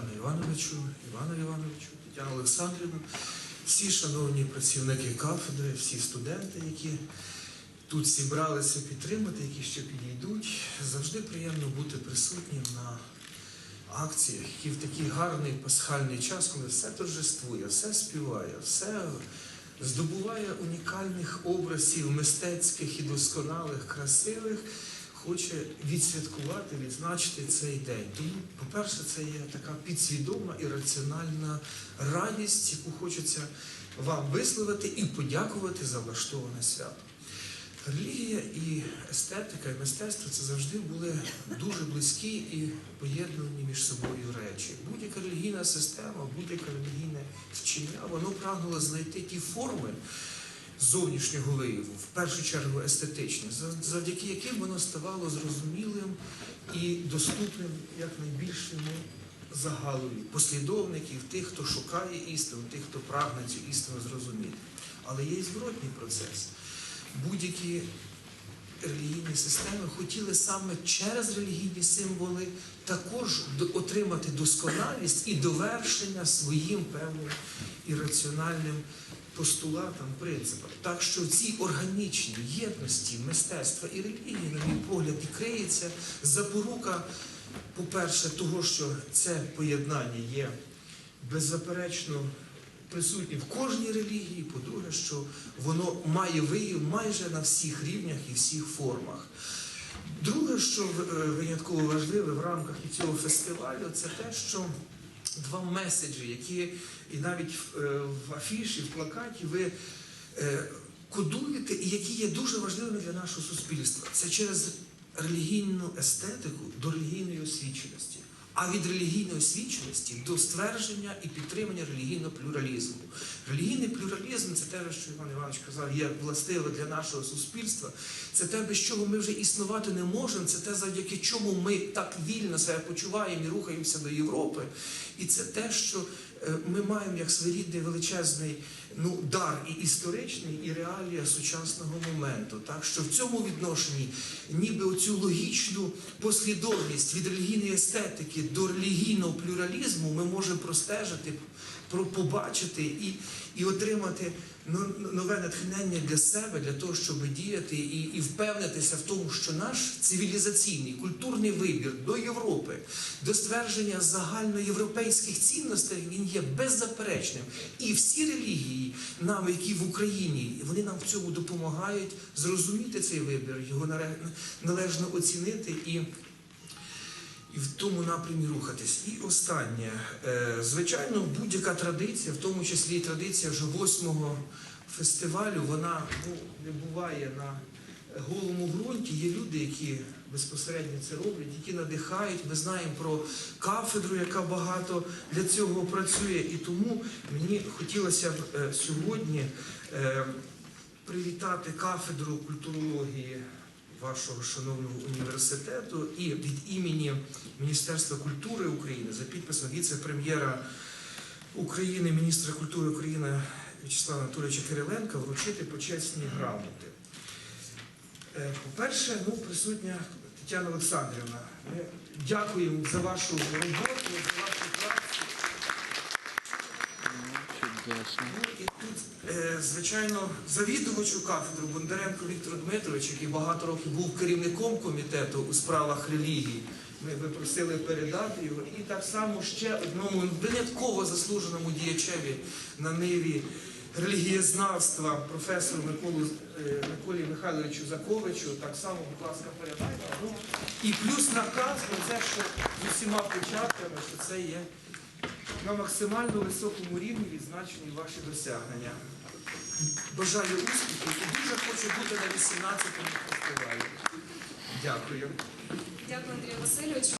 Богдану Івановичу, Івану Івановичу, Тетяну Олександрівну, всі шановні працівники кафедри, всі студенти, які тут зібралися підтримати, які ще підійдуть. Завжди приємно бути присутнім на акціях, які в такий гарний пасхальний час, коли все торжествує, все співає, все здобуває унікальних образів мистецьких і досконалих, красивих, хоче відсвяткувати, відзначити цей день. Тому, по-перше, це є така підсвідома і раціональна радість, яку хочеться вам висловити і подякувати за влаштоване свято. Релігія і естетика, і мистецтво це завжди були дуже близькі і поєднані між собою речі. Будь-яка релігійна система, будь-яке релігійне вчення, воно прагнуло знайти ті форми зовнішнього вияву, в першу чергу естетичні, за- завдяки яким воно ставало зрозумілим і доступним якнайбільшому загалові послідовників, тих, хто шукає істину, тих, хто прагне цю істину зрозуміти. Але є і зворотній процес будь-які релігійні системи хотіли саме через релігійні символи також отримати досконалість і довершення своїм певним ірраціональним постулатам, принципам. Так що в цій органічній єдності мистецтва і релігії, на мій погляд, і криється запорука, по-перше, того, що це поєднання є беззаперечно присутні в кожній релігії. По-друге, що воно має вияв майже на всіх рівнях і всіх формах. Друге, що е, винятково важливе в рамках цього фестивалю, це те, що два меседжі, які і навіть в, е, афіші, в плакаті ви е, кодуєте, і які є дуже важливими для нашого суспільства. Це через релігійну естетику до релігійної освіченості. А від релігійної освіченості до ствердження і підтримання релігійного плюралізму. Релігійний плюралізм це те, що Іван Іванович казав, є властиве для нашого суспільства. Це те, без чого ми вже існувати не можемо. Це те, завдяки чому ми так вільно себе почуваємо і рухаємося до Європи. І це те, що е, ми маємо як своєрідний величезний ну, дар і історичний, і реалія сучасного моменту. Так що в цьому відношенні ніби оцю логічну послідовність від релігійної естетики до релігійного плюралізму ми можемо простежити, про- побачити і, і отримати нове натхнення для себе, для того, щоб діяти і, і впевнитися в тому, що наш цивілізаційний культурний вибір до Європи, до ствердження загальноєвропейських цінностей, він є беззаперечним. І всі релігії, нам, які в Україні, вони нам в цьому допомагають зрозуміти цей вибір, його належно оцінити і і в тому напрямі рухатись. І останнє, Е, звичайно, будь-яка традиція, в тому числі і традиція вже восьмого фестивалю, вона ну, не буває на голому ґрунті. Є люди, які безпосередньо це роблять, які надихають. Ми знаємо про кафедру, яка багато для цього працює. І тому мені хотілося б е, сьогодні е, привітати кафедру культурології вашого шановного університету і від імені Міністерства культури України за підписом віце-прем'єра України, міністра культури України В'ячеслава Анатолійовича Кириленка вручити почесні грамоти. Е, По-перше, ну, присутня Тетяна Олександрівна. Ми дякуємо за вашу роботу, за вашу працю. Ну і тут, е, звичайно, завідувачу кафедру Бондаренко Віктор Дмитрович, який багато років був керівником комітету у справах релігії. Ми ви просили передати його. І так само ще одному винятково заслуженому діячеві на ниві релігієзнавства, професору Миколу, е, Миколі Михайловичу Заковичу. Так само, будь ласка, передайте. Ну, і плюс наказ про це, що з усіма початками, що це є на максимально високому рівні відзначені ваші досягнення. Бажаю успіхів і дуже хочу бути на 18-му фестивалі. Дякую. Дякую, Андрію Васильовичу.